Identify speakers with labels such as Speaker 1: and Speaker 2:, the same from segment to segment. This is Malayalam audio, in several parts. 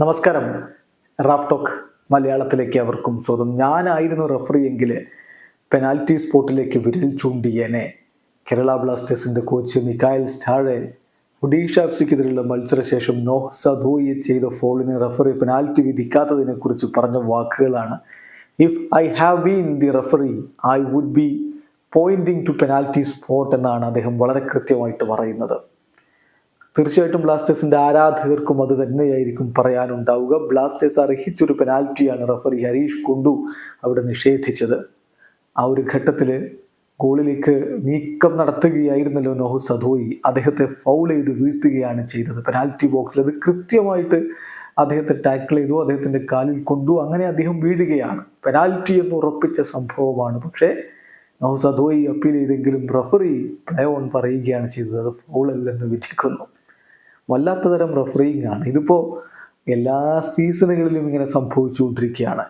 Speaker 1: നമസ്കാരം. റാഫ് ടോക്ക് മലയാളത്തിലേക്ക് അവർക്കും സ്വന്തം ഞാനായിരുന്നു റഫറി എങ്കിൽ പെനാൽറ്റി സ്പോട്ടിലേക്ക് വിരൽ ചൂണ്ടിയേനെ. കേരള ബ്ലാസ്റ്റേഴ്സിന്റെ coach Mikael Stahre Odisha F സിക്കെതിരെയുള്ള മത്സരശേഷം നോഹ് സധോയി ചെയ്ത ഫോളിന് റഫറി പെനാൽറ്റി വിധിക്കാത്തതിനെ കുറിച്ച് പറഞ്ഞ വാക്കുകളാണ്. If I have been the referee I would be pointing to penalty spot എന്നാണ് അദ്ദേഹം വളരെ കൃത്യമായിട്ട് പറയുന്നത്. തീർച്ചയായിട്ടും ബ്ലാസ്റ്റേഴ്സിന്റെ ആരാധകർക്കും അത് തന്നെയായിരിക്കും പറയാനുണ്ടാവുക. ബ്ലാസ്റ്റേഴ്സ് അർഹിച്ചൊരു പെനാൽറ്റിയാണ് റഫറി ഹരീഷ് കുണ്ടു അവിടെ നിഷേധിച്ചത്. ആ ഒരു ഘട്ടത്തിൽ ഗോളിലേക്ക് നീക്കം നടത്തുകയായിരുന്നല്ലോ നോഹു സദോയി. അദ്ദേഹത്തെ ഫൗൾ ചെയ്ത് വീഴ്ത്തുകയാണ് ചെയ്തത്. പെനാൽറ്റി ബോക്സിൽ അത് കൃത്യമായിട്ട് അദ്ദേഹത്തെ ടാക്കിൾ ചെയ്തു. അദ്ദേഹത്തിന്റെ കാലിൽ കൊണ്ടു. അങ്ങനെ അദ്ദേഹം വീഴുകയാണ്. പെനാൽറ്റി എന്ന് ഉറപ്പിച്ച സംഭവമാണ്. പക്ഷേ നോഹു സദോയി അപ്പീൽ ചെയ്തെങ്കിലും റഫറി പ്ലേ ഓൺ പറയുകയാണ് ചെയ്തത്. അത് ഫൗൾ അല്ലെന്ന് വിധിക്കുന്നു. വല്ലാത്ത തരം റഫറിങ് ആണ്. ഇതിപ്പോൾ എല്ലാ സീസണുകളിലും ഇങ്ങനെ സംഭവിച്ചുകൊണ്ടിരിക്കുകയാണ്.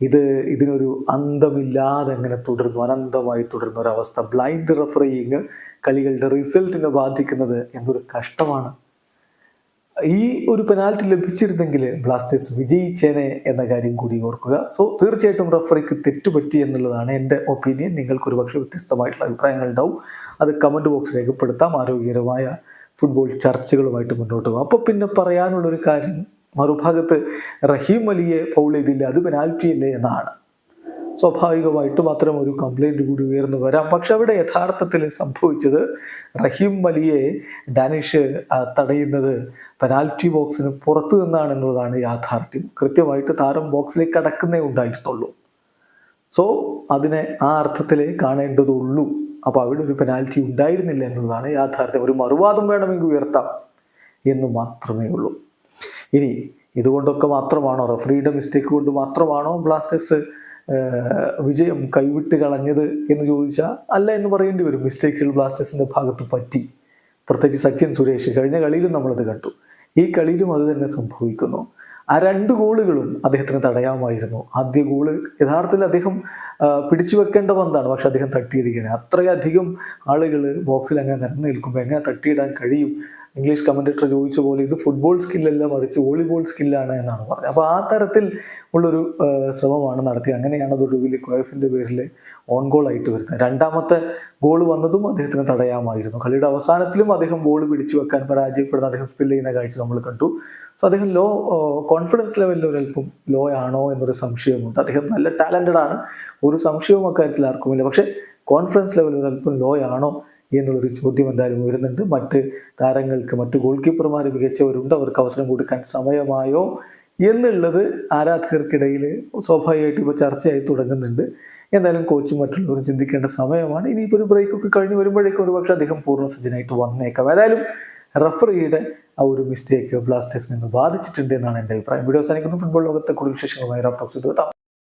Speaker 1: ഇത് ഇതിനൊരു അന്തമില്ലാതെ അങ്ങനെ തുടരുന്നു? അനന്തമായി തുടരുന്ന ഒരവസ്ഥ ബ്ലൈൻഡ് റഫറിങ് കളികളുടെ റിസൾട്ടിനെ ബാധിക്കുന്നത് എന്തൊരു കഷ്ടമാണ്. ഈ ഒരു പെനാൽറ്റി ലഭിച്ചിരുന്നെങ്കിൽ ബ്ലാസ്റ്റേഴ്സ് വിജയിച്ചേനെ എന്ന കാര്യം കൂടി ഓർക്കുക. സോ തീർച്ചയായിട്ടും റഫറിക്ക് തെറ്റുപറ്റി എന്നുള്ളതാണ് എന്റെ ഒപ്പീനിയൻ നിങ്ങൾക്ക് ഒരുപക്ഷെ വ്യത്യസ്തമായിട്ടുള്ള അഭിപ്രായങ്ങൾ ഉണ്ടാവും. അത് കമന്റ് ബോക്സ് രേഖപ്പെടുത്താം. ആരോഗ്യകരമായ ഫുട്ബോൾ ചർച്ചകളുമായിട്ട് മുന്നോട്ട് പോകും. അപ്പോൾ പിന്നെ പറയാനുള്ളൊരു കാര്യം മറുഭാഗത്ത് റഹീം അലിയെ ഫൗൾ ചെയ്തില്ല അത് പെനാൽറ്റി അല്ലേ എന്നാണ്. സ്വാഭാവികമായിട്ടും അത്തരം ഒരു കംപ്ലൈന്റ് കൂടി ഉയർന്നു വരാം. പക്ഷെ അവിടെ യഥാർത്ഥത്തിൽ സംഭവിച്ചത് റഹീം അലിയെ ഡാനിഷ് തടയുന്നത് പെനാൽറ്റി ബോക്സിന് പുറത്തു നിന്നാണെന്നുള്ളതാണ് യാഥാർത്ഥ്യം. കൃത്യമായിട്ട് താരം ബോക്സിലേക്ക് അടക്കുന്നേ ഉണ്ടായിരുന്നുള്ളൂ. സോ അതിനെ ആ അർത്ഥത്തിലേ കാണേണ്ടതുള്ളൂ. അപ്പോൾ അവിടെ ഒരു പെനാൽറ്റി ഉണ്ടായിരുന്നില്ല എന്നുള്ളതാണ് യാഥാർത്ഥ്യം. ഒരു മറുവാദം വേണമെങ്കിൽ ഉയർത്താം എന്ന് മാത്രമേ ഉള്ളൂ. ഇനി ഇതുകൊണ്ടൊക്കെ മാത്രമാണോ? റഫറിയുടെ മിസ്റ്റേക്ക് കൊണ്ട് മാത്രമാണോ ബ്ലാസ്റ്റേഴ്സ് വിജയം കൈവിട്ട് കളഞ്ഞത് എന്ന് ചോദിച്ചാൽ അല്ല എന്ന് പറയേണ്ടി വരും. മിസ്റ്റേക്കുകൾ ബ്ലാസ്റ്റേഴ്സിന്റെ ഭാഗത്ത് പറ്റി. പ്രത്യേകിച്ച് സച്ചിൻ സുരേഷ് കഴിഞ്ഞ കളിയിലും നമ്മളത് കണ്ടു. ഈ കളിയിലും അത് തന്നെ സംഭവിക്കുന്നു. ആ രണ്ട് ഗോളുകളും അദ്ദേഹത്തിന് തടയാമായിരുന്നു. ആദ്യ ഗോൾ യഥാർത്ഥത്തിൽ അദ്ദേഹം പിടിച്ചു വെക്കേണ്ട പന്താണ്. പക്ഷെ അദ്ദേഹം തട്ടിയിടുകയാണ്. അത്രയധികം ആളുകൾ ബോക്സിൽ അങ്ങനെ നിരന്ന് നിൽക്കുമ്പോൾ എങ്ങനെ തട്ടിയിടാൻ കഴിയും? ഇംഗ്ലീഷ് കമന്റേറ്റർ ചോദിച്ച പോലെ ഇത് ഫുട്ബോൾ സ്കില്ലല്ല മറിച്ച് വോളിബോൾ സ്കില്ലാണ് എന്നാണ് പറഞ്ഞത്. അപ്പോൾ ആ തരത്തിൽ ഉള്ളൊരു ശ്രമമാണ് നടത്തിയത്. അങ്ങനെയാണ് അത് ഒടുവിൽ ക്വയഫിന്റെ പേരിൽ ഓൺ ഗോൾ ആയിട്ട് വരുന്നത്. രണ്ടാമത്തെ ഗോൾ വന്നതും അദ്ദേഹത്തിന് തടയാമായിരുന്നു. കളിയുടെ അവസാനത്തിലും അദ്ദേഹം ബോൾ പിടിച്ചു വെക്കാൻ പരാജയപ്പെടുന്ന അദ്ദേഹം സ്പിൽ ചെയ്യുന്ന കാഴ്ച നമ്മൾ കണ്ടു. സോ അദ്ദേഹം ലോ കോൺഫിഡൻസ് ലെവലിൽ ഒരല്പം ലോ ആണോ എന്നൊരു സംശയമുണ്ട്. അദ്ദേഹം നല്ല ടാലന്റഡ് ആണ്. ഒരു സംശയവും അക്കാര്യത്തിൽ ആർക്കുമില്ല. പക്ഷേ കോൺഫിഡൻസ് ലെവൽ ഒരല്പം ലോ ആണോ എന്നുള്ളൊരു ചോദ്യം എന്തായാലും ഉയരുന്നുണ്ട്. മറ്റ് താരങ്ങൾക്ക് മറ്റ് ഗോൾ കീപ്പർമാർ മികച്ചവരുണ്ട്. അവർക്ക് അവസരം കൊടുക്കാൻ സമയമായോ എന്നുള്ളത് ആരാധകർക്കിടയിൽ സ്വാഭാവികമായിട്ട് ഇപ്പോൾ ചർച്ചയായി തുടങ്ങുന്നുണ്ട്. എന്തായാലും കോച്ചും മറ്റുള്ളവരും ചിന്തിക്കേണ്ട സമയമാണ്. ഇനിയിപ്പോൾ ഒരു ബ്രേക്കൊക്കെ കഴിഞ്ഞ് വരുമ്പോഴേക്കും ഒരുപക്ഷെ അദ്ദേഹം പൂർണ സജ്ജനായിട്ട് വന്നേക്കാം. ഏതായാലും റഫറിയുടെ ആ ഒരു മിസ്റ്റേക്ക് ബ്ലാസ്റ്റേഴ്സിനെ ബാധിച്ചിട്ടുണ്ട് എന്നാണ് എന്റെ അഭിപ്രായം. വീഡിയോ അവസാനിക്കുന്നു. ഫുട്ബോൾ ലോകത്തെ കൂടുതൽ വിശേഷങ്ങളുമായി ടോക്സ് എത്താം.